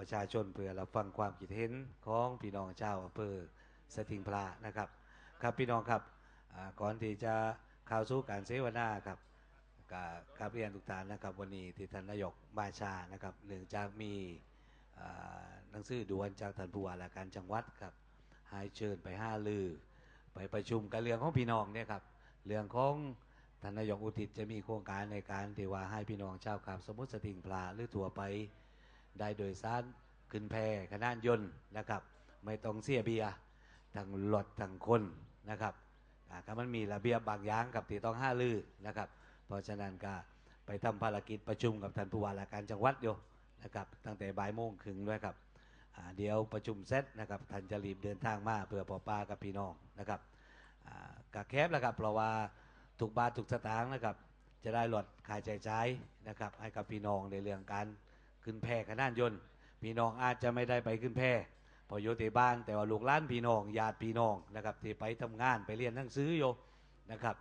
ประชาชนเพื่อรับฟังความคิดเห็นของพี่น้องเจ้าอำเภอสติงพระนะครับ ครับพี่น้องครับก่อนที่จะเข้าสู่การเสวนาครับกกราบเรียนทุกท่านนะครับ วันนี้ที่ท่านนายกมาชานะครับเนื่องจากมีหนังสือด่วนจากท่านผู้ว่าราชการจังหวัดครับให้เชิญไปห้าลือ ไปประชุมกันเรื่องของพี่น้องเนี่ยครับเรื่องของท่านนายกอุทิศจะมีโครงการในการที่ว่าให้พี่น้องชาวขับสมุทรสติงพลาหรือถั่วไป ได้โดยสารขึ้นแพขนานยนต์นะครับ ไม่ต้องเสียเบียทั้งรถทั้งคนนะครับอ่าก็มันมีระเบียบบางอย่างกับที่ต้องห้าลือนะครับ เพราะฉะนั้นก็ไปทำภารกิจประชุมกับท่านผู้ว่าราชการจังหวัดอยู่นะครับ ตั้งแต่บ่ายโมงครึ่งด้วยครับเดี๋ยวประชุมเสร็จนะครับท่านจะรีบเดินทางมาเพื่อปอป้ากับพี่น้องนะครับอ่ากะแคบแล้วครับเพราะว่าถูกบาทถูกสตางค์นะครับ จะได้ลดค่าใช้จ่ายนะครับ ให้กับพี่น้องในเรื่องการ ขึ้นแพ่ขนานยนต์พี่น้องอาจจะไม่ได้ไปขึ้นแพพออยู่ที่บ้าน แต่ว่าลูกหล้านพี่น้องญาติพี่น้องนะครับที่ไปทำงานไปเรียนหนังสืออยู่นะครับ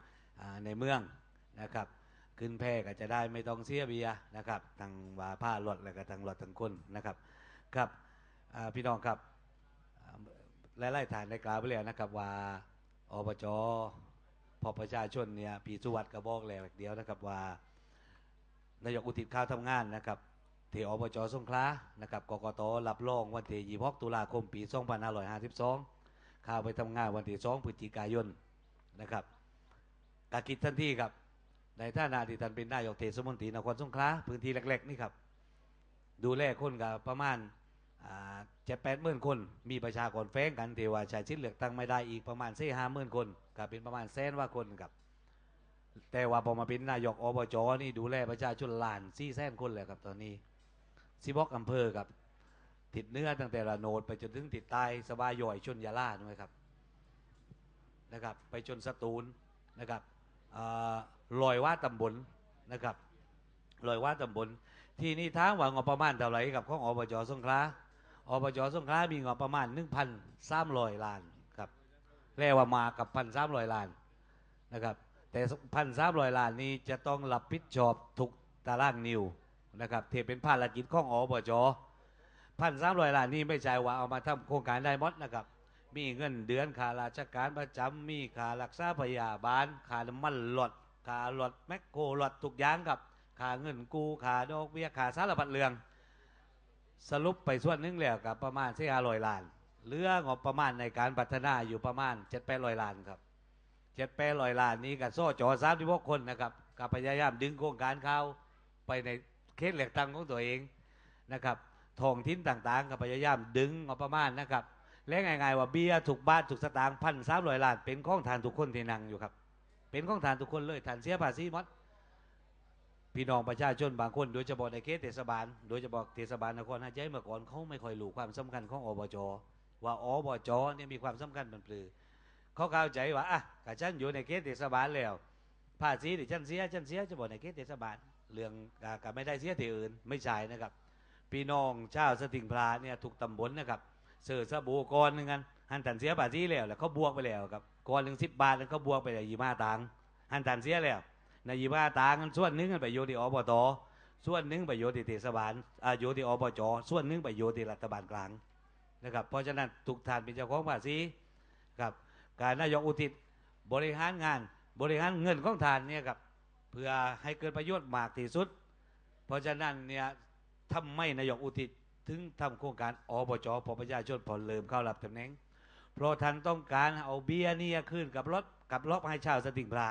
ในเมืองนะครับ ขึ้นแพ่ก็จะได้ไม่ต้องเสียเบียนะครับทางว่าผ้ารถแล้วก็ทางรถทางคนนะครับครับพี่น้องครับอ่าหลายๆฐานในกล่าวไปแล้วนะครับว่าอบจพอประชาชนเนี่ยพี่สุวัสดิ์ก็บอกแหล้วเดียวนะครับว่านายกอุทิศข้าวทำงานนะครับ ที่อบจสงขลานะครับกกตรับรองวันที่26ตุลาคมปี 2552ข้าวไปทำงานวันที่2พฤศจิกายนนะครับกากิจทันทีครับ ในท่านาที่ท่านเป็นนายกเทศมนตรีนครสงขลาพื้นที่เล็กๆนี่ครับ ดูแลคนกับประมาณเจ็ดแปดหมื่นคน มีประชากรแฝงกันเทว่าใช้ชิดเหลือกตั้งไม่ได้อีกประมาณสี่ห้าหมื่นคนก็เป็นประมาณแสนว่าคนครับ แต่ว่าพอมาเป็นนายกอบจนี่ดูแลประชาชนล้านสี่แสนคนเลยครับตอนนี้ สิบอกอำเภอครับ ติดเนื้อตั้งแต่ระโนด ไปจนถึงติดใต้สบายย่อยชนยาลาด้วยครับนะครับ ไปจนสตูลนะครับลอยว่าตำบลนะครับลอยว่าตำบล ที่นี่ท้ามว่างบประมาณเท่าไหร่กับของอบจสงขลาอบจสงขลามีงบประมาณ1,300ล้านครับเรียกว่ามากับ1,300ล้านนะครับ แต่1,300ล้านนี้จะต้องรับผิดชอบทุกตารางนิ้ว นะครับเทเป็นภารกิจของอบจ1,300ล้านนี้ไม่ใช่ว่าเอามาทำโครงการได้หมดนะครับ มีเงินเดือนค่าราชการประจำมีค่ารักษาพยาบาลค่าน้ำมันรถค่ารถแมคโครรถทุกอย่างครับค่าเงินกู้ค่าดอกเบี้ยค่าสารพัดเรื่อง สรุปไปส่วนนึงแล้วกับประมาณสี่ห้าร้อยล้านเหลืองบประมาณในการพัฒนาอยู่ประมาณเจ็ดแปดร้อยล้านครับเจ็ดแปดร้อยล้านนี้กับโซ่จอสามที่พวกคนนะครับกับพยายามดึงโครงการเขาไปใน เขตเลือกตั้งของตัวเองนะครับท้องถิ่นต่างๆกับพยายามดึงงบประมาณนะครับ และง่ายๆว่าเบียถูกบาทถูกสตางค์พันสามร้อยล้านเป็นของทานทุกคนที่นั่งอยู่ครับ เป็นของทานทุกคนเลยทานเสียภาษีหมดพี่น้องประชาชนบางคน โดยเฉพาะในเขตเทศบาล โดยเฉพาะเทศบาลนครหาดใหญ่เมื่อก่อนเขาไม่ค่อยรู้ความสำคัญของอบจว่าอบจเนี่ยมีความสำคัญมันปลือเขาเข้าใจว่าอะกะฉันอยู่ในเขตเทศบาลแล้วภาษีที่ฉันเสียฉันเสียเฉพาะในเขตเทศบาล เรื่องกะกะไม่ได้เสียที่อื่น ไม่ใช่นะครับ พี่น้องชาวสติงพลาเนี่ยถูกตำบลนะครับเสือสบู่ก้อนหนึงกันหันตันเสียภาษีแล้วแล้วเขาบวกไปแล้วครับก้อนหนึ่งสิบบาทแล้วเขาบวกไปแล้วยี่ห้าตังหันตันเสียแล้วในยี่ห้าตังส่วนนึ่งไปอยู่ที่อบตส่วนนึงไปอยู่ที่เทศบาลอาอยู่ที่อบจส่วนนึงไปอยู่ที่รัฐบาลกลางนะครับ เพราะฉะนั้นทุกท่านเป็นเจ้าของภาษีครับ การนายกอุทิศบริหารงานบริหารเงินของทานเนี่ยครับ เพื่อให้เกิดประโยชน์มากที่สุด เพราะฉะนั้นเนี่ยทำไม่นายกอุทิศถึงทำโครงการอบจพอประชาชนผ่อเริ่มเข้ารับตำแหน่งเพราะท่านต้องการเอาเบี้ยเนี่ยขึ้นกับรถกับรถให้ชาวสติงพลา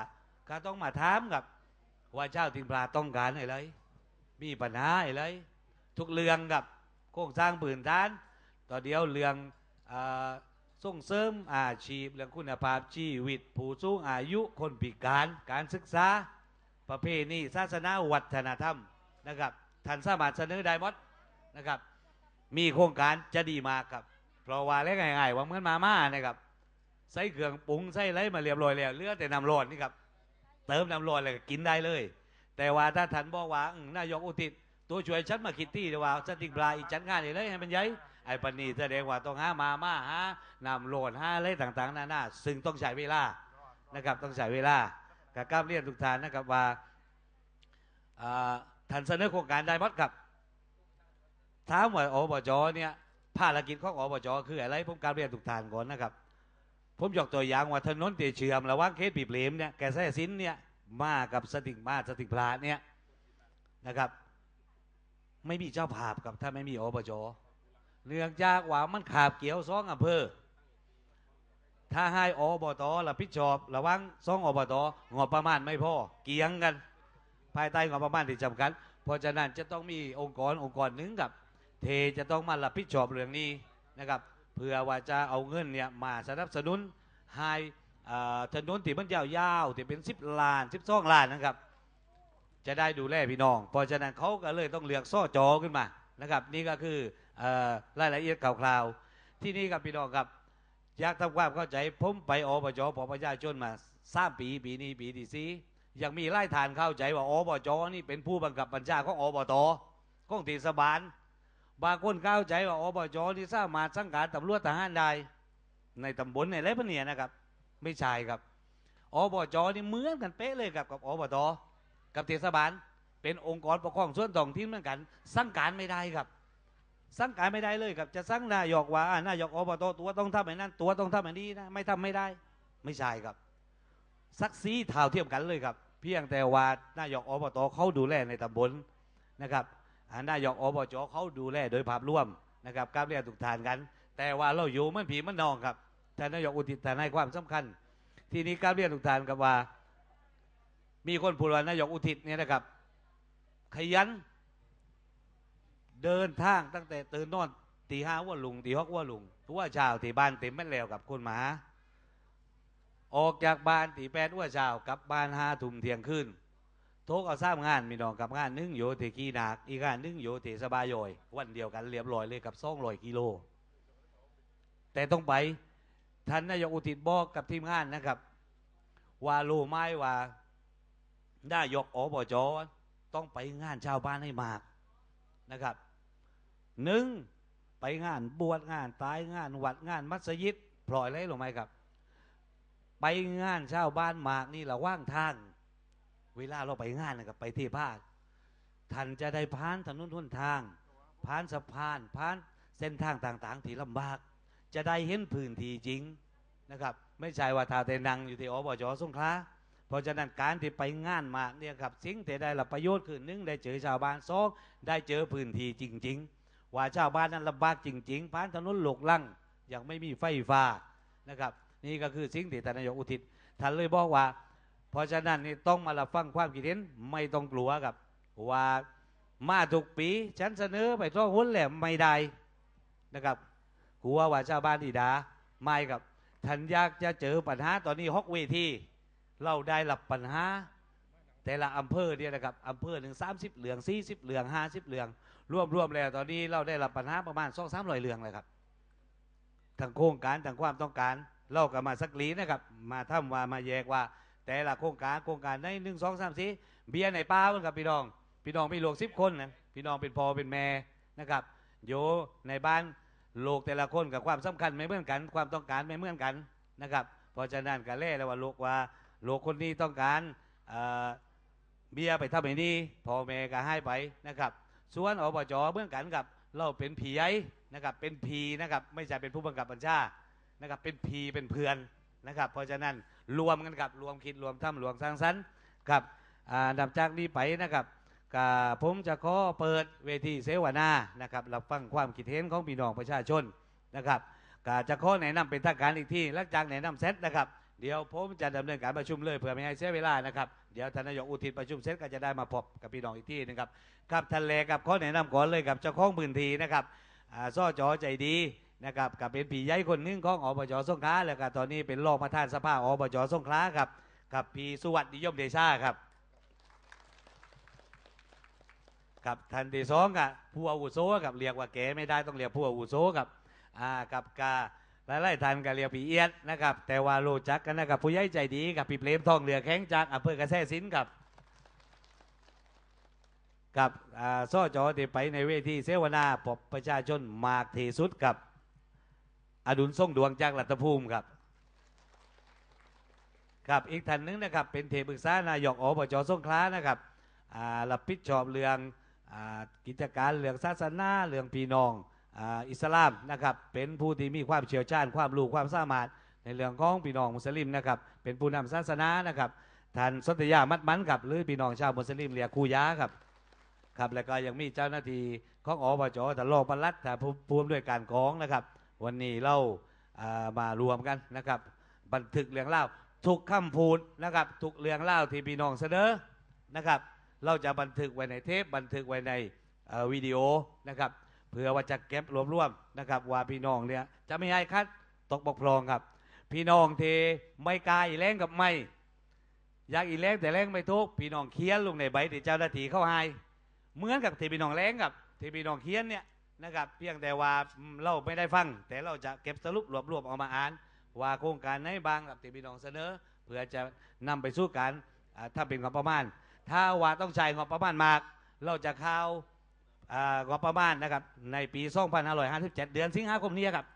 ก็ต้องมาถามกับว่าชาวสติงพลาต้องการอะไรมีปัญหาอะไรทุกเรื่องกับโครงสร้างปืนฐาน ต่อเดียวเรื่องอาส่งเสริมอาชีพเรื่องคุณภาพชีวิต ผู้สูงอายุคนพิการการศึกษา ประเพณีศาสนาวัฒนธรรมนะครับท่านสามารถเสนอได้หมดนะครับ มีโครงการจะดีมากครับ เพราะว่าเล็กง่ายๆว่าเหมือนมาม่านะครับใส่เครื่องปรุงใส่ไรมาเรียบร้อยแล้วเลือแต่น้ำร้อนนี่ครับเติมน้ำร้อนเลยก็กินได้เลย แต่ว่าถ้าท่านบอกว่าอื้อนายกอุทิศตัวช่วยฉันมาคิดที่ดีว่าสติกปลาอีกจัดงานนี่เลยให้มันใหญ่ไอ้ปานนีแสดงว่าต้องหามาม่าหาน้ำร้อนหาอะไรต่างๆนานาซึ่งต้องใช้เวลานะครับต้องใช้เวลา กกล้าเรียนทุกท่านนะครับว่าท่านเสนอโครงการได้หมดครับถามว่าอบจเนี่ยภารกิจของอบจคืออะไรผมกาบเรียนทุกท่านก่อนนะครับ ผมยกตัวอย่างว่าถนนเตเชื่อมระหว่างเขตปีเปรมเนี่ยแกแซ่สินเนี่ยมากับสติงมาสติงพลาเนี่ยนะครับ ไม่มีเจ้าภาพครับถ้าไม่มีอบจเนื่องจากว่ามันขาบเกี่ยวสองอำเภอ ถ้าให้อบตรับผิดชอบ ระวังสองอบตงบประมาณไม่พอเกี่ยงกัน ภายใต้งบประมาณที่จำกัดเพราะฉะนั้นจะต้องมีองค์กรองค์กรหนึ่งกับ เทจะต้องมารับผิดชอบเรื่องนี้นะครับเพื่อว่าจะเอาเงินเนี่ยมาสนับสนุนให้ถนนที่มันยาวๆที่เป็น 10ล้าน12ล้านนะครับ จะได้ดูแลพี่น้อง เพราะฉะนั้นเขาก็เลยต้องเลือกซ่อจอขึ้นมานะครับ นี่ก็คืออรายละเอียดคร่าวๆที่นี่ครับพี่น้องครับ อยากทำความเข้าใจผมไปอบจพอประชาชนมาสามปีปีนี้ปีที่สี่ยังมีไล่ทานเข้าใจว่าอบจนี่เป็นผู้บังคับบัญชาของอบตของเทศบาลบางคนเข้าใจว่าอบจนี่สามารถสังกัดตำรวจทหารได้ในตำบลในไรพะเนียนะครับ ไม่ใช่ครับอบจนี่เหมือนกันเป๊ะเลยกับกับอบตกับเทศบาล เป็นองค์กรปกครองส่วนท้องถิ่นเหมือนกัน สั่งการไม่ได้ครับ สั่งการไม่ได้เลยครับ จะสั่งนายกว่าอ่า นายกอบตตัวต้องทำแบบนั้น ตัวต้องทำแบบนี้นะไม่ทำไม่ได้ ไม่ใช่ครับซักซีเท่าเทียมกันเลยครับ เพียงแต่ว่านายกอบตเขาดูแลในตำบลนะครับอานายกอบจเขาดูแลโดยภาพรวมนะครับการเรียนถูกทานกัน แต่ว่าเราอยู่มันผีมันนองครับแต่นายกอุทิศแต่ให้ความสำคัญ ทีนี้การเรียนถูกทานกับว่า มีคนพูดว่านายกอุทิศเนี่ยนะครับ ขยัน เดินทางตั้งแต่ตื่นนอนตีห้าว่าลุงตีฮอกว่าลุงทุกว่าเช้าที่บ้านเต็มแม่แล้วกับคนหมา ออกจากบ้านตีแปดว่าเช้ากลับบ้านห้าทุ่มเที่ยงคืนโทกเอาสร้างงานมีน้องกับงานนึ่งโยเทกีนาคอีกงานนึ่งโยเทสบายอยวันเดียวกันเรียบร้อยเลยกับซ่องลอยกิโล แต่ต้องไปท่านนายกอุทิศบอกกับทีมงานนะครับว่ารู้ไหมว่านายกอบจต้องไปงานชาวบ้านให้มากนะครับ หนึ่งไปงานบวชงานตายงานวัดงานมัสยิดพลอยอะไรหรือไม่ครับ ไปงานชาวบ้านมากนี่เราว่างทาง เวลาเราไปงานนะครับไปที่ภาคท่านจะได้ผ่านถนนทุนทาง ผ่านสะพานผ่านเส้นทางต่างๆที่ลำบาก จะได้เห็นพื้นที่จริงนะครับ ไม่ใช่ว่าทาแต่นังอยู่ที่อบจสงขลาเพราะฉะนั้นการที่ไปงานมากเนี่ยครับสิ่งที่ได้รับประโยชน์คือหนึ่งได้เจอชาวบ้านสองได้เจอพื้นที่จริง ๆ ว่าชาวบ้านนั้นลำบากจริงๆผ่านถนนหลกลั่งยังไม่มีไฟฟ้านะครับ นี่ก็คือสิ่งที่ท่านนายกอุทิศท่านเลยบอกว่า เพราะฉะนั้นนี่ต้องมารับฟังความคิดเห็นไม่ต้องกลัวกับ ว่ามาทุกปีฉันเสนอไปท่อหุ้นแหลมไม่ได้นะครับกลัวว่าชาวบ้านอีดาไม่กับท่านอยากจะเจอปัญหาตอนนี้ฮอกเวทีเราได้รับปัญหา แต่ละอำเภอเนี่ยนะครับอำเภอหนึ่งสามสิบเหลืองสี่สิบเหลืองห้าสิบเหลือง รวมรวมแล้วตอนนี้เราได้รับปัญหาประมาณสองสามร้อยเหลืองเลยครับทางโครงการทางความต้องการเราก็มาสักลีนะครับ มาทำว่ามาแยกว่า แต่ละโครงการโครงการในหนึ่งสองสามสี่เบียร์ในป้าเพื่อนกับพี่น้อง พี่น้องมีลูกสิบคนนะพี่น้องเป็นพ่อเป็นแม่นะครับโยในบ้านลูกแต่ละคนกับความสำคัญไม่เหมือนกัน ความต้องการไม่เหมือนกันนะครับเพราะฉะนั้นก็เล่แล้วว่าลูกว่าลูกคนนี้ต้องการ เบียไปทำไอ้นี่พ่อแม่ก็ให้ไปนะครับ ส่วนอบจเมือกันกับเราเป็นผีไอ้นะครับ เป็นผีนะครับ ไม่ใช่เป็นผู้บังคับบัญชานะครับ เป็นผีเป็นเพื่อนนะครับ เพราะฉะนั้นรวมกันกับรวมคิดรวมทำรวมสร้างสรรค์ครับดับจากนี้ไปนะครับกาผมจะขอเปิดเวทีเสวนานะครับรับฟังความคิดเห็นของพี่น้องประชาชนนะครับกาจะขอแนะนำเป็นทางการอีกที่หลังจากแนะนำเสร็จนะครับ เดี๋ยวผมจะดำเนินการประชุมเลยเพื่อไม่ให้เสียเวลานะครับ เดี๋ยวท่านนายกอุทิศประชุมเสร็จก็จะได้มาพบกับพี่น้องอีกที่หนึงครับครับทะเลกับข้อแนะนำก่อนเลยกับเจ้าของพื้นที่นะครับอ่าซ่อจอใจดีนะครับกับเป็นผีใหญ่คนนึงของอบจสงขลาแล้วก็ตอนนี้เป็นรองประธานสภาอบจสงขลาครับกับพี่สุวัสดิ์นิยมเดชาครับกับทันที่สองกับผู้อาวุโสกับเรียกว่าแกไม่ได้ต้องเรียกผู้อาวุโสกับอ่ากับกา หลายๆท่านก็เรียกพี่เอียดนะครับ แต่ว่ารู้จักกันนะครับผู้ใหญ่ใจดีกับพี่เปรมทองเหลือแข้งจากอำเภอกระแสสินกับ กับอ่าซ้อจอที่ไปในเวทีเสวนาพบประชาชนมากที่สุดกับ อดุลส่งดวงจากรัตภูมิครับครับอีกท่านหนึงนะครับเป็นเทปรึกษานายกอบจสงขลานะครับอ่ารับผิดชอบเรื่องอ่ากิจการเรื่องศาสนาเรื่องพี่น้อง อ่าอิสลามนะครับเป็นผู้ที่มีความเชี่ยวชาญความรู้ความสามารถในเรื่องของพี่น้องมุสลิมนะครับเป็นผู้นำศาสนานะครับท่านสนธยามัดมันครับหรือพี่น้องชาวมุสลิมเรียกคูยาครับครับแล้วก็ยังมีเจ้าหน้าที่ของอบจท่านรองปลัดท่านผู้ผู้อำนวยการกองนะครับ วันนี้เราอ่ามารวมกันนะครับ บันทึกเรื่องเล่าทุกคำพูดนะครับทุกเรื่องเล่าที่พี่น้องเสนอนะครับ เราจะบันทึกไว้ในเทปบันทึกไว้ในวิดีโอนะครับ เพื่อว่าจะเก็บรวบรวมนะครับ ว่าพี่น้องเนี่ยจะไม่ให้คัดตกบกพร่องครับ พี่น้องเทไม่กล้าอีแรงกับไม่อยากอีแรงแต่แรงไม่ทุกพี่น้องเขียนลงในใบที่เจ้าหน้าที่เข้าให้เหมือนกับที่พี่น้องแรงกับที่พี่น้องเขียนเนี่ยนะครับเพียงแต่ว่าเราไม่ได้ฟัง แต่เราจะเก็บสรุปรวบรวมเออกมาอ่าน ว่าโครงการไหนบางกับที่พี่น้องเสนอ เพื่อจะนำไปสู่การถ้าเป็นงบประมาณ ถ้าว่าต้องใช้งบประมาณมาก เราจะเข้าอ่า งบประมาณนะครับในปี 2557 เดือนสิงหาคมนี้ครับ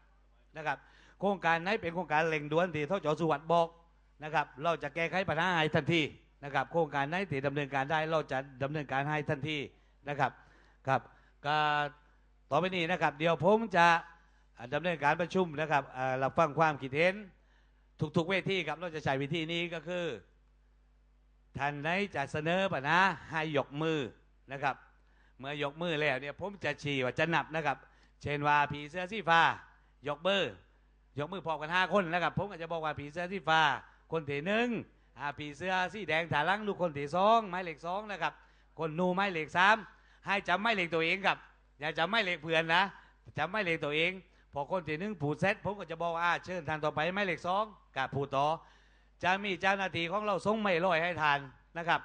นะครับ โครงการไหนเป็นโครงการเร่งด่วนที่ท่าจสุวัสด์บอกนะครับ เราจะแก้ไขปัญหาให้ทันทีนะครับ โครงการไหนที่ดำเนินการได้เราจะดำเนินการให้ทันทีนะครับครับก็ต่อไปนี้นะครับ เดี๋ยวผมจะอ่าดำเนินการประชุมนะครับอ่ารับฟังความคิดเห็นทุกๆเวทีครับเราจะใช้วิธีนี้ก็คือท่านไหนจะเสนอปัญหาให้ยกมือนะครับ เมื่อยกมือแล้วเนี่ยผมจะชี้ว่าจะนับนะครับ เช่นว่าผีเสื้อสีฟ้ายกมือยกมือพร้อมกันห้าคนนะครับ ผมก็จะบอกว่าผีเสื้อสีฟ้าคนที่หนึ่งอาผีเสื้อสีแดงถาลังลูกคนที่สองไม้เหล็กสองนะครับ คนนูไม้เหล็กสามให้จำไม้เหล็กตัวเองครับ อย่าจำไม้เหล็กเพื่อนนะจำไม้เหล็กตัวเอง พอคนที่หนึ่งผูดเสร็จผมก็จะบอกว่าอ่าเชิญทานต่อไปไม้เหล็กสองกับผูดต่อจะมีเจ้าหน้าที่ของเราส่งไม่ลอยให้ทานนะครับ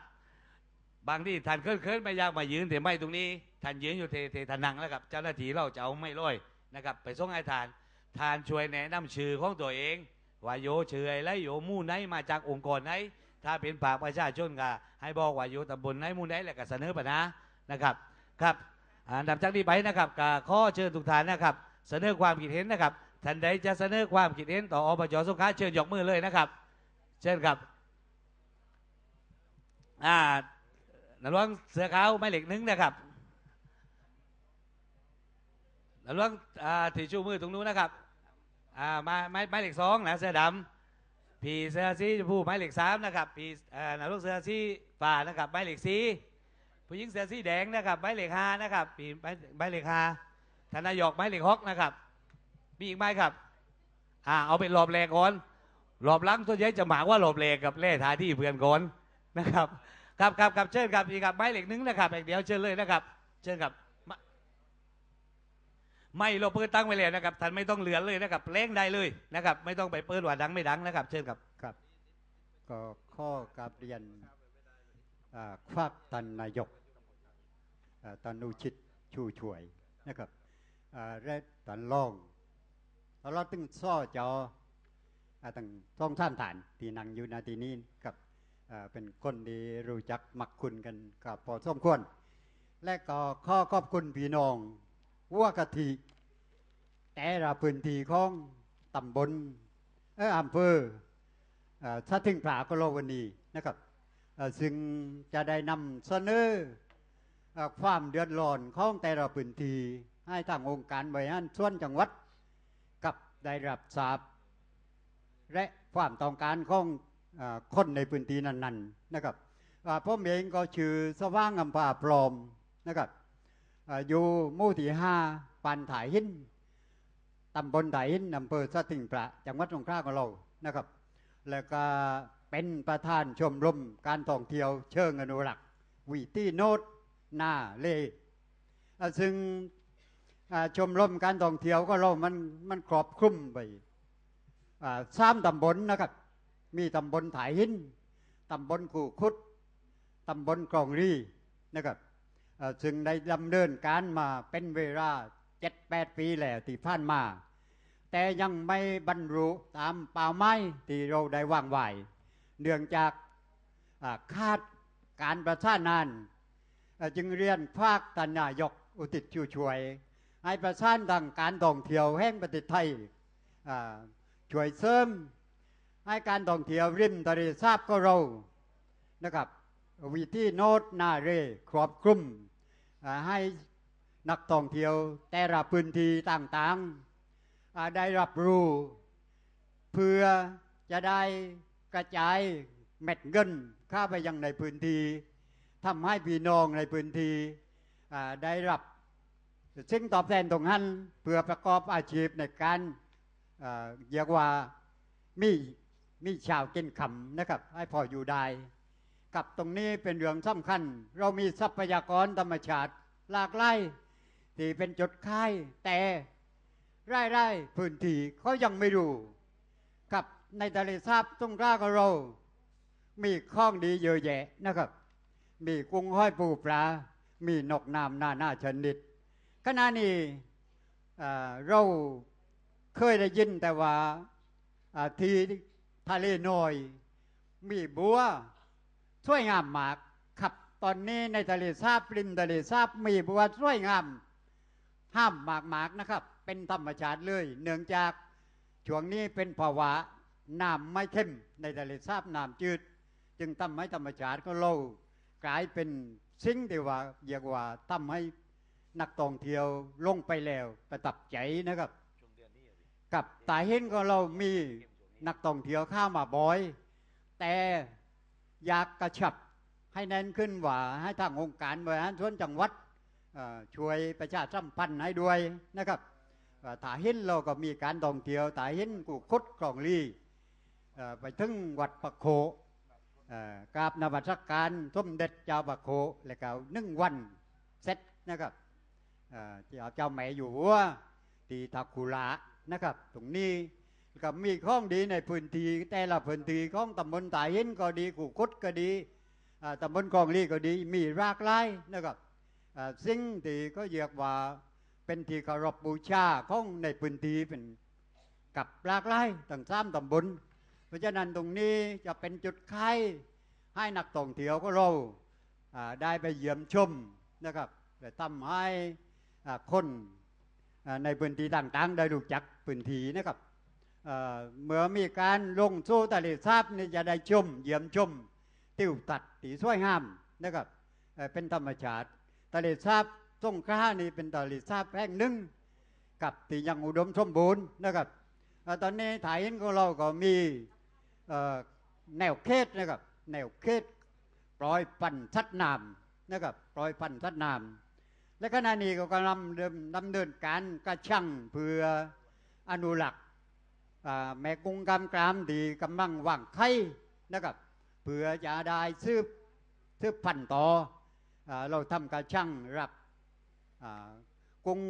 บางที่ท่านเคลื่อนๆไม่อยากมายืนแต่ไม่ตรงนี้ท่านยืนอยู่เทเททานั่งแล้วครับเจ้าหน้าที่เราจะเอาไม่ลอยนะครับ ไปส่งให้ทานทานช่วยแนะนำชื่อของตัวเองว่าโยชื่ออะไรโยมู่ไหนมาจากองค์กรไหน ถ้าเป็นปากประชาชนก็ให้บอกว่าโยตำบลไหนมู่ไหนแล้วก็เสนอปัญหานะครับครับอันดับจากนี้ไปนะครับก็ขอเชิญทุกท่านนะครับ เสนอความคิดเห็นนะครับท่านใดจะเสนอความคิดเห็นต่ออบจสงขลาเชิญยกมือเลยนะครับ เชิญครับอ่า นักร้องเสือขาวไม้เหล็กหนึ่งนะครับนักร้องอ่าที่ชูมือตรงนู้นนะครับอ่าไม้ไม้ไม้เหล็กสองนะเสื้อดำพี่เสื้อสีชมพูไม้เหล็กสามนะครับพี่อ่านักร้องเสื้อสีฟ้านะครับไม้เหล็กสีผู้หญิงเสื้อสีแดงนะครับไม้เหล็กห้านะครับพี่ไม้ไม้เหล็กห้าธนายกไม้เหล็กฮอกนะครับมีอีกไหมครับอ่าเอาเป็นรอบแรกก่อนรอบลังส่วนใหญ่จะหมากว่าหลบเหลกกับเล่ทาที่เพื่อนก่อนนะครับ ครับครับครับเชิญครับอีกครับไม้เหล็กหนึงนะครับอย่างเดียวเชิญเลยนะครับ เชิญครับ ไม่เราเปิดตั้งไว้แล้วนะครับท่านไม่ต้องเหลือเลยนะครับเล่งได้เลยนะครับ ไม่ต้องไปเปิดว่าดังไม่ดังนะครับ เชิญครับครับ ก็ข้อกราบเรียนอ่าควักตันนายกตันอุชิตชูช่วยนะครับและตันรองตลอดตึงซ่อจอตั้งต้องท่านฐานที่นั่งอยู่นาทีนี้กับ เป็นคนที่รู้จักมักคุณกันกับพอสมควร และก็ข้อขอบคุณพี่น้องวัวกะทิแต่ละพื้นที่ของตำบลเอออำเภอเอ่อถ้าถึงผากโลวันนี้นะครับซึ่งจะได้นำเสนอความเดือดร้อนของแต่ละพื้นที่ให้ทางองค์การบริหารส่วนจังหวัด กับได้รับทราบและความต้องการของเออ คนในพื้นที่นั้นๆนะครับอ่าผมเองก็ชื่อสว่างอำภาพรอมนะครับออยู่หมู่ที่ห้าปันถ่ายหินตำบลถ่ายหินอำเภอสติงพระจังหวัดสงขลาของเรานะครับ แล้วก็เป็นประธานชมรมการท่องเที่ยวเชิงอนุรักษ์วีตี้โนดนาเลซึ่งชมรมการท่องเที่ยวก็เรามันมันครอบคลุมไปสามตำบลนะครับ มีตำบลถ่ายหินตำบลกูคุดตำบลกรองรีนะครับซึ่งได้ดำเนินการมาเป็นเวลาเจ็ดแปดปีแล้วที่ผ่านมา แต่ยังไม่บรรลุตามเป้าหมายที่เราได้วางไว้เนื่องจากอ่าคาดการประชานาน จึงเรียนภาคตานายกอุติชูช่วย ให้ประชานดังการท่องเที่ยวแห่งประเทศไทยช่วยเสริม ให้การท่องเที่ยวริมทะเลสาบก็เรานะครับวิธีโนดนาเรครอบคลุมให้นักท่องเที่ยวแต่ละพื้นที่ต่างๆ ได้รับรู้ เพื่อจะได้กระจายเม็ดเงินเข้าไปยังในพื้นที่ทำให้พี่น้องในพื้นที่ได้รับสิ่งตอบแทนตรงนั้นเพื่อประกอบอาชีพในการเรียกว่ามี มีชาวกินคำนะครับ ให้พออยู่ได้ กับตรงนี้เป็นเรื่องสำคัญ เรามีทรัพยากรธรรมชาติหลากหลายที่เป็นจุดค่ายแต่ไร่ไร่พื้นที่เขายังไม่รู้ กับในทะเลสาบตรงกล้าของเรา มีข้องดีเยอะแยะนะครับ มีกุ้งห้อยปูปลา มีนกน้ำนานาชนิดขณะนี้เราเคยได้ยินแต่ว่าอ่าที่ ทะเลน้อย มีบัวสวยงามมากครับ ตอนนี้ในทะเลสาบริมทะเลสาบมีบัวสวยงาม ห้ามมากๆนะครับ เป็นธรรมชาติเลย เนื่องจากช่วงนี้เป็นภาวะน้ำไม่เข้มในทะเลสาบน้ำจืด จึงทำให้ธรรมชาติก็โลกกลายเป็นสิ่งที่ว่าเรียกว่าทำให้นักท่องเที่ยวลงไปแล้วประทับใจนะครับกับตาเห็นก็เรามี นักท่องเที่ยวเข้ามาบ่อย แต่อยากกระชับให้แน่นขึ้นว่าให้ทางองค์การบริหารส่วนจังหวัดช่วยประชาสัมพันธ์ให้ด้วยนะครับเอ่อถ้าเห็นเราก็มีการท่องเที่ยวถ้าเห็นกูคดกล่องลี่ไปถึงวัดปะโคกราบนวัตการสมเด็จเจ้าปะโคแล้วก็นึ่งวันเสร็จนะครับเจ้าเจ้าแม่อยู่หัวที่ทักคุระนะครับ ตรงนี้ กับมีข้องดีในพื้นที่แต่ละพื้นที่ของตำบลตาหินก็ดีกูคดก็ดีตำบลกองลีก็ดีมีรากหลายนะครับสิ่งที่ก็เรียกว่าเป็นที่เคารพบูชาของในพื้นที่เป็นกับรากหลายต่างสามตำบลเพราะฉะนั้นตรงนี้จะเป็นจุดไขายให้นักท่องเที่ยวก็เราได้ไปเยี่ยมชมนะครับและทำให้คนในพื้นที่ต่างๆ ได้รู้จักพื้นที่นะครับ เมื่อมีการลงสู่ทะเลสาบนี่จะได้ชมเยี่ยมชม ติวตัดตีสวยงามนะครับเป็นธรรมชาติทะเลสาบสงขลานี่เป็นทะเลสาบแห่งหนึ่งกับที่ยังอุดมสมบูรณ์นะครับตอนนี้ถ่ายเห็นของเราก็มีแนวเขตนะครับแนวเขตปล่อยปั่นสัตว์น้ำนะครับปล่อยปั่นสัตว์น้ำและขณะนี้ก็กำลังดำเนินการกระชั่งเพื่ออนุรักษ แม่กุ้งกำกรามดีกำลังว่างไข่นะครับเพื่อจะได้ซืบซืบพันต่ออเราทำกระช่างรับกุ้ง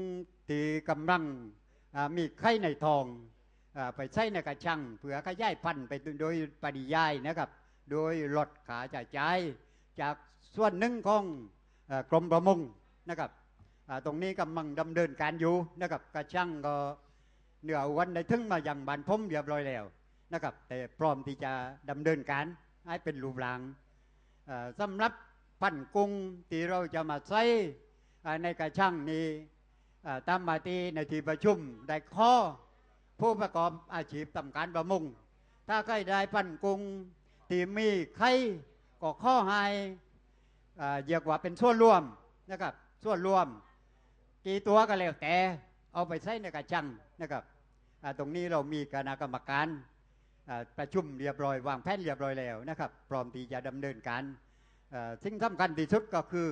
ที่กำลังมีไข่ในทองอไปใช้ในกระช่างเพื่อขยายพันธุ์ไปโดยปริยายนะครับ โดยลดขาจ่ายจ่ายจากส่วนหนึ่งของอกรมประมงนะครับตรงนี้กำลังดำเนินการอยู่นะครับกระช่างก็ เหนือวันได้ถึงมาอย่างบานพมเรียบร้อยแล้วนะครับ แต่พร้อมที่จะดำเนินการให้เป็นรูปร่างเอ่อสำหรับพันกุ้งที่เราจะมาใช้อ่ในกระช่างนี้ตามมาที่ในที่ประชุมได้ข้อผู้ประกอบอาชีพทำการประมงถ้าใครได้พันกุ้งที่มีไข่ก็ข้อให้เรียกว่าเป็นส่วนร่วมนะครับส่วนร่วม กี่ตัวก็แล้วแต่ เอาไปใช้ในกระชังนะครับตรงนี้เรามีคณะกรรมการประชุมเรียบร้อยวางแผนเรียบร้อยแล้วนะครับพร้อมที่จะดำเนินการสิ่งสำคัญที่สุดก็คือ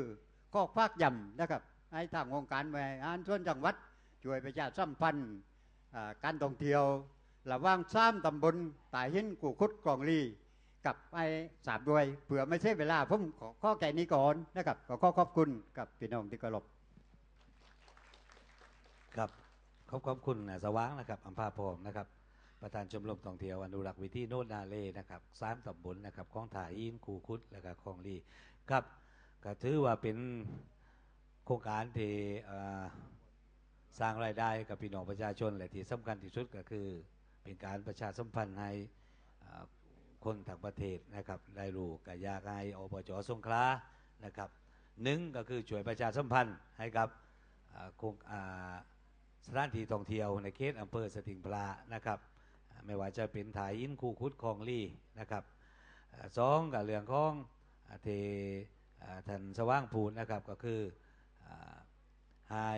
ข้อภาคย่ำนะครับให้ทางองค์การบริหารส่วนจังหวัดช่วยประชาสัมพันธ์การท่องเที่ยวระว่างสามตำบลตายหินกูคุดกองลีกับไอ้สาบด้วยเผื่อไม่ใช่เวลาผมขอข้อแก่นี้ก่อนนะครับขอขอขอบคุณกับพี่น้องที่เคารพ ครับขอบขอบคุณนะสว่างนะครับอัมพาพรนะครับ ประธานชมรมท่องเที่ยวอนุรักษ์วิถีโนดนาเลนะครับสามตำบลนะครับของถ่ายอินคูคุดและก็คลองลีครับก็ถือว่าเป็นโครงการที่สร้างรายได้กับพี่น้องประชาชนและที่สำคัญที่สุดก็คือเป็นการประชาสัมพันธ์ให้คนต่างประเทศนะครับได้รู้กอยากให้อบจสงขลานะครับหนึ่งก็คือช่วยประชาสัมพันธ์ให้กับโครงอ่า สถานที่ท่องเที่ยวในเขตอำเภอสถิงพระนะครับ ไม่ว่าจะเป็นถ่ายอินคูคุดคลองลี่นะครับสองกับเรื่องของเทท่านสว่างพูนนะครับก็คือให้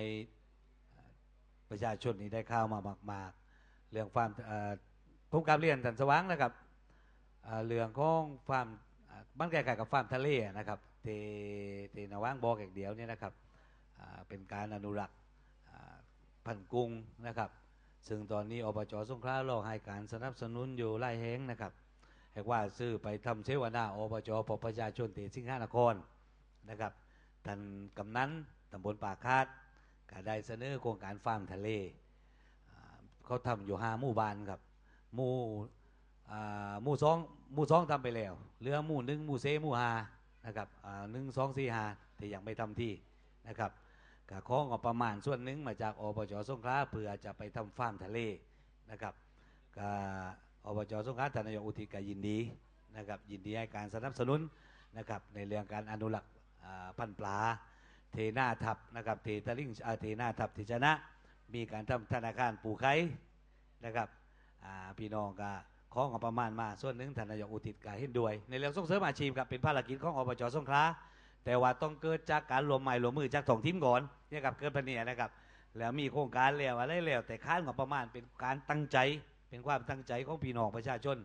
ประชาชนนี่ได้เข้ามามาก ๆ เรื่องความผมกลับเรียนท่านสว่างนะครับเรื่องของความอ่ามันใกล้ๆกับฟาร์มทะเลนะครับเทเทนว่างบอกอย่างเดียวเนี่ยนะครับเป็นการอนุรักษ์ พันกุงนะครับ ซึ่งตอนนี้อบจสงขลาเราให้การสนับสนุนอยู่ไล่แห้งนะครับให้ว่าซื้อไปทำเสวนาอบจปประชาชนเตสิงหานครนะครับท่านกำนันตำบลป่าคาดก็ได้เสนอโครงการฟาร์มทะเลเขาทำอยู่ห้าหมู่บ้านครับหมู่อ่าหมู่สองหมู่สองทำไปแล้วเหลือหมู่หนึ่งหมู่เซหมู่ห้านะครับอ่าหนึ่งสองสี่ห้าที่ยังไม่ทำที่นะครับ ก็ของงบประมาณส่วนหนึ่งมาจากอบจสงขลาเพื่อจะไปทำฟาร์มทะเลนะครับก็อบจสงขลาทานนายกอุทิศก็ยินดีนะครับยินดีให้การสนับสนุนนะครับในเรื่องการอนุรักษ์พันธุ์ปลา เทน้าทับนะครับเทตะลิงอาเทน้าทับทิชนะ มีการทำธนาคารปูไข่นะครับพี่น้องก็ของประมาณมาส่วนหนึ่งทานายกอุทิศก็เห็นด้วย ในเรื่องส่งเสริมอาชีพครับเป็นภารกิจของอบจสงขลา แต่ว่าต้องเกิดจากการรวมไม้รวมมือจากสองทีมก่อนเนี่ยครับเกิดปัญหานะครับ แล้วมีโครงการแล้วอะไรแล้วแต่ค้านงบประมาณเป็นการตั้งใจเป็นความตั้งใจของพี่น้องประชาชน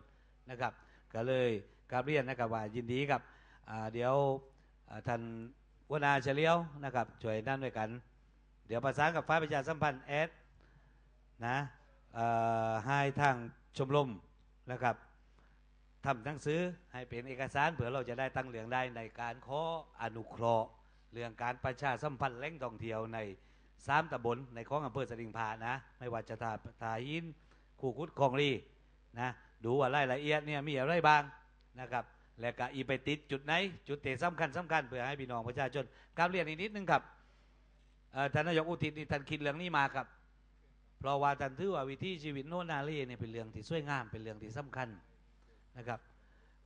นะครับ ก็เลยกราบเรียนนะครับว่ายินดีครับเดี๋ยวท่านวนาเฉลียวนะครับช่วยนั่นด้วยกัน เดี๋ยวประสานกับฝ่ายประชาสัมพันธ์แอดนะให้ทางชมรมนะครับ ทำหนังสือให้เป็นเอกสารเผื่อเราจะได้ตั้งเหลืองได้ในการขออนุเคราะห์ เรื่องการประชาสัมพันธ์แหล่งท่องเที่ยวในสามตำบลในของอำเภอสลิงพานะ ไม่ว่าจะทาทายินคูคุดคลองรีนะดูว่ารายละเอียดเนี่ยมีอะไรบ้างนะครับแล้วก็อีไปติดจุดไหน จุดเตะสำคัญสำคัญเพื่อให้พี่น้องประชาชนกราบเรียนอีกนิดนึงครับท่านนายกอุทิศนี่ท่านคิดเรื่องนี้มาครับ เพราะว่าท่านถือว่าวิถีชีวิตโนนนาลีเนี่ยเป็นเรื่องที่สวยงามเป็นเรื่องที่สำคัญ นะครับ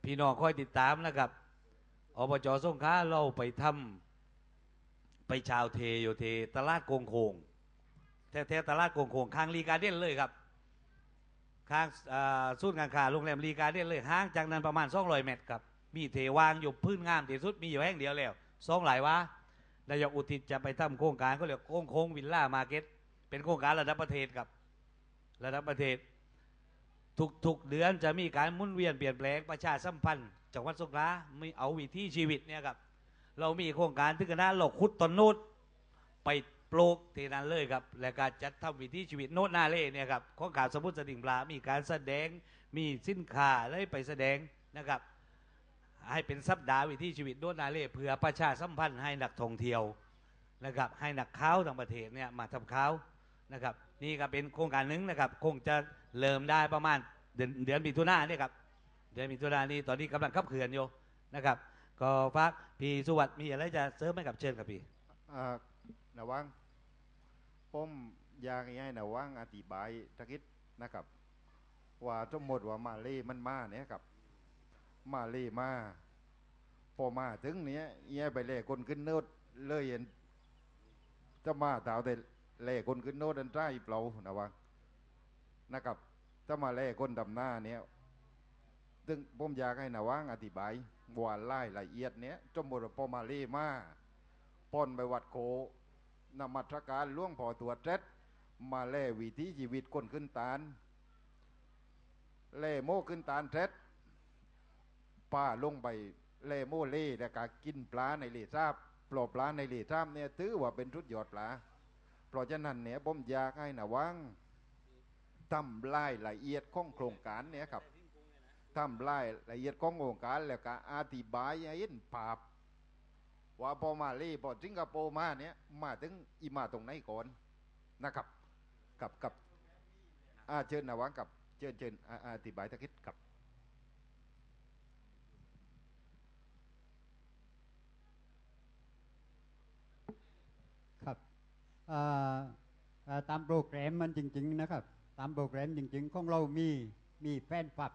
พี่น้องคอยติดตามนะครับอบจสงขลาเราไปทำไปชาวเทโยเทตลาดโกงโคงแท้ๆตลาดโกงโคงข้างรีการเด่นเลยครับข้างอ่าศูนการค้าโรงแรมรีการเด่นเลยห่างจากนั้นประมาณ200เมตรครับมีเทวางอยู่พื้นงามที่สุดมีอยู่แห่งเดียวแล้วสองหลายวะนายกอุทิศจะไปทำโครงการก็เรียกโค้งโค้งวิลล่ามาร์เก็ตเป็นโครงการระดับประเทศครับ ระดับประเทศ ทุกๆเดือนจะมีการมุนเวียนเปลี่ยนแปลงประชาสัมพันธ์จังหวัดสงขลาไม่เอาวิถีชีวิตเนี่ยครับ เรามีโครงการที่คณะเราขุดต้นนูดไปปลูกที่นั่นเลยครับ และการจัดทำวิถีชีวิตโนดนาเล่เนี่ยครับของข่าวสมุทรสดิ่งปลา มีการแสดงมีสินค้าอะไรไปแสดงนะครับ ให้เป็นสัปดาห์วิถีชีวิตโนดนาเล่เพื่อประชาสัมพันธ์ให้นักท่องเที่ยวนะครับ ให้นักข่าวต่างประเทศเนี่ยมาทำข่าว นะครับนี่ก็เป็นโครงการหนึ่งนะครับ คงจะเริ่มได้ประมาณเดือนเดือนมิถุนายนนี่ครับเดือนมิถุนายนนี้ตอนนี้กำลังขับเคลื่อนอยู่นะครับ ก็ฝากพี่สุวัสดิ์มีอะไรจะเสริมไหมกับเชิญครับพี่อ่านะวังผมอยากให้นะวังอธิบายตะกิดนะครับ ว่าสมมติว่ามาเลมันมาเนี่ยครับ มาเลมาพอมาถึงเนี้ยเอี้ยไปเล่คนขึ้นโนดเลยเห็นจะมาเต่าแต่ เล่คนขึ้นโนดันใต้เปล่านะวังนะครับ ถ้ามาเล่คนดำหน้าเนี้ยซึ่งผมอยากให้นะวังอธิบายว่าไล่ละเอียดเนี้ยสมมติพอมาเลมาปอนไปวัดโคนมัตรการล่วงพอตัวเจ็ดมาแล่วิถีชีวิตคนขึ้นตาลเล่โมขึ้นตาลเจ็ดป้าลงไปเล่โมเล่แล้วก็กินปลาในเล่ทราบปลอปลาในเล่ทราบเนี่ยถือว่าเป็นชุดยอดปลา เพราะฉะนั้นเนี่ยผมอยากให้นะวังทำรายละเอียดของโครงการเนี่ยครับทำรายละเอียดของโครงการแล้วก็อธิบายให้เห็นภาพว่าพอมาเลพอสิงคโปร์มาเนี่ยมาถึงอีมาตรงไหนก่อนนะครับกับกับอาเชิญนะวังกับเชิญเชิญอาอธิบายตะคิดกับอ่าอ่า ตามโปรแกรมมันจริง ๆ นะครับ ตามโปรแกรมจริง ๆ ของเรามีมีแฟนคลับ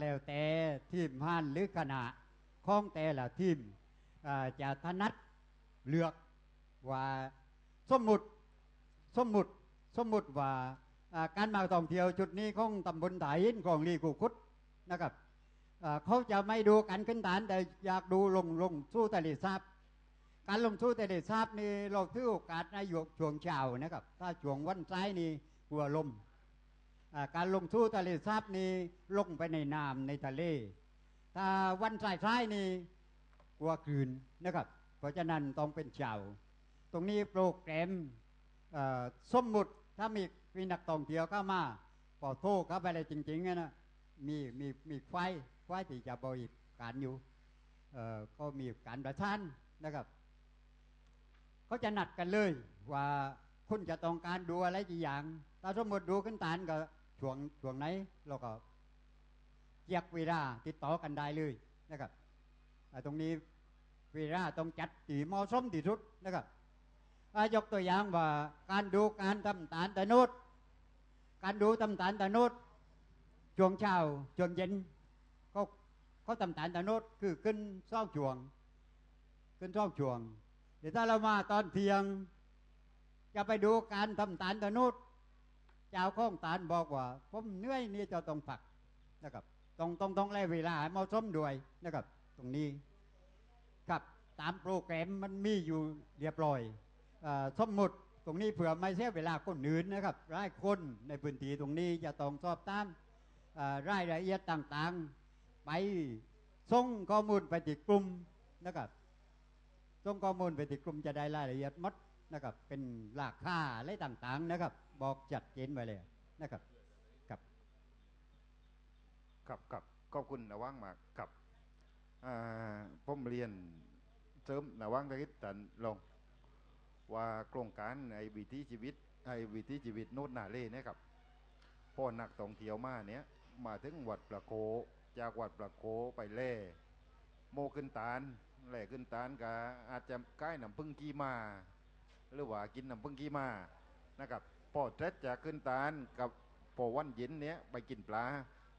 แล้วแต่ทีมห้านหรือคณะของแต่ละทีมจะถนัดเลือกว่าสมมุติสมมุติสมมุติว่าการมาท่องเที่ยวจุดนี้ของตำบลไถอินของลีกูคุดนะครับเขาจะไม่ดูการขึ้นฐานแต่อยากดูลงลงสู้ทะเลสาบ การลงทุนแต่ได้ทราบนี่เราถือโอกาสในหยวกช่วงเช้านะครับ ถ้าช่วงวันซ้ายนี่กลัวลมการลงทุนทะเลทราบนี่ลงไปในน้ำในทะเล ถ้าวันสายซ้ายนี่กลัวคืนนะครับ เพราะฉะนั้นต้องเป็นเช้าตรงนี้โปรแกรมเอ่อสมมุติถ้ามีมีนักท่องเที่ยวเข้ามาพอโทรเข้าไปเลยจริงๆนะมีมีมีไฟไฟที่จะบริการอยู่ก็มีการประชานนะครับ เขาจะนัดกันเลยว่าคุณจะต้องการดูอะไรกี่อย่างถ้าสมมติดูขึ้นตานก็ช่วงช่วงไหนเราก็เรียกเวลาติดต่อกันได้เลยนะครับอ่ตรงนี้เวลาต้องจัดตีเหมาะสมที่สุดนะครับยกตัวอย่างว่าการดูการทำตาลตะโนดการดูทำตาลตะโนดช่วงเช้าช่วงเย็นเขาเขาทำตาลตะโนดคือขึ้นซ่องช่วง ขึ้นซ่องช่วง เดี๋ยวถ้าเรามาตอนเที่ยง จะไปดูการทำตาลตะนุดเจ้าข้องตาลบอกว่า ผมเหนื่อยนี่จะต้องฝักนะครับต้องต้องต้องแลเวลาให้เหมาะสมด้วยนะครับ ตรงนี้ครับตามโปรแกรมมันมีอยู่เรียบร้อยอสมมุติตรงนี้เผื่อไม่เสียเวลาคนอื่นนะครับรายคนในพื้นที่ตรงนี้จะต้องสอบตามรายละเอียดต่างๆ ไปส่งข้อมูลไปที่กลุ่มนะครับ ส่งข้อมูลไปที่กลุ่มจะได้รายละเอียดหมดนะครับ เป็นราคาอะไรต่างๆนะครับ บอกจัดเจนไว้เลยนะครับครับครับขอบคุณนะว่างมากครับอ่าผมเรียนเสริมนะว่างตะกี้ตันลงว่าโครงการไอวิถีชีวิตไอวิถีชีวิตโนดนาเล่เนี่ยครับพอนักท่องเที่ยวมาเนี้ยมาถึงวัดประโคจากวัดประโคไปเล่โมขึ้นตาล แหล่ขึ้นตาลก็อาจจะใกล้น้ำพึ่งกี้มา หรือว่ากินน้ำพึ่งกี้มานะครับพอเสร็จจากขึ้นตาลกับพอวันเย็นเนี้ยไปกินปลา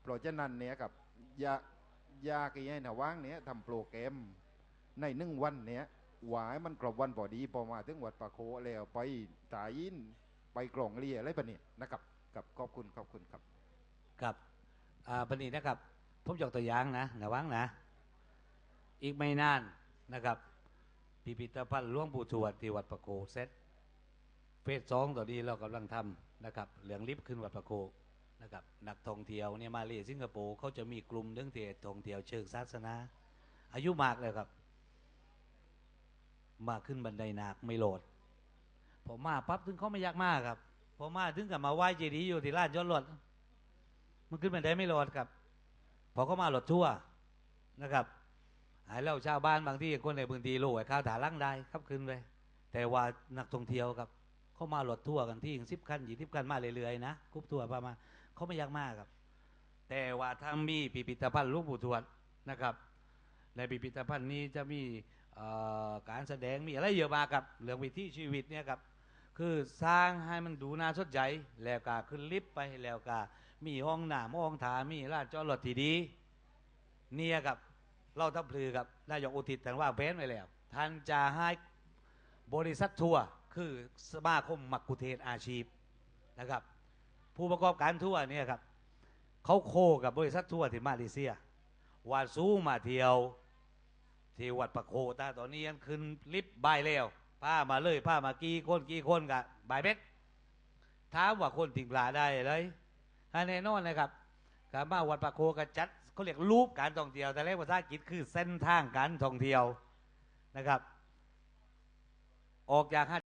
เพราะฉะนั้นเนี่ยกับยายากี่ให้นะว่างเนี้ยทำโปรแกรมในหนึ่งวันเนี้ยหวายมันกรอบวันพอดีพอมาถึงวัดปะโคแล้วไปตายินไปกล่องเลียอะไรปะเนี่ยนะครับกับขอบคุณขอบคุณครับครับอ่าบันนี้นะครับผมยกตัวอย่างนะระวังนะ อีกไม่นานนะครับ พิพิธภัณฑ์หลวงปู่ทวดที่วัดประโคเซตเฟสสองตอนนี้เรากำลังทำนะครับเหลืองลิฟต์ขึ้นวัดประโคนะครับนักท่องเที่ยวเนี่ยมาเลสิงคโปร์เขาจะมีกลุ่มเรื่องเที่ยวท่องเที่ยวเชิงศาสนา อายุมากเลยครับ มาขึ้นบันไดนาคไม่โหลดผมมาปั๊บถึงเขาไม่ยากมากครับผมมาถึงกับมาไหว้เจดีย์อยู่ที่ลานจอดรถมันขึ้นบันไดไม่รอดครับพอเขามารถทั่วนะครับ หายแล้วชาวบ้านบางที่คนในพื้นที่โลกไอ้ข้าวถาลังได้ครับขึ้นไปแต่ว่านักท่องเที่ยวครับเขามารถทั่วกันที่สิบคันยี่สิบคันมาเรื่อยๆนะกรุ๊ปทัวประมาณเขาไม่ยากมากครับ แต่ว่าถ้ามีพิพิธภัณฑ์ลูกปู่ทวดนะครับ ในพิพิธภัณฑ์นี้จะมีการแสดงมีอะไรเยอะมากครับเรื่องวิถีชีวิตเนี่ยครับคือสร้างให้มันดูน่าสนใจแล้วก็ขึ้นลิฟต์ไปแล้วก็มีห้องหน้าห้องถามีรานจอดรถที่ดี เนี่ยครับ เราทับพลือกับนายกอุทิศท่ว่าเพนไว้แล้วท่านจะให้บริษัททัวร์คือสมาคมมักคุเทศอาชีพนะครับ ผู้ประกอบการทัวร์เนี่ยครับเขาโคกับบริษัททัวร์ที่มาเลเซียว่าสู้มาเที่ยวที่วัดปะโคตาตอนนี้ยังขึ้นลิฟต์บายแล้วพามาเลยพามากี่คนกี่คนกับบายเบ็ดถามว่าคนติงปลาได้เลยถ้แน่นอนนะครับการมาวัดปะโคก็จัด เขาเรียกรูปการท่องเที่ยวแต่เรกภาษาอังกฤษคือเส้นทางการท่องเที่ยวนะครับ ออกจากห้า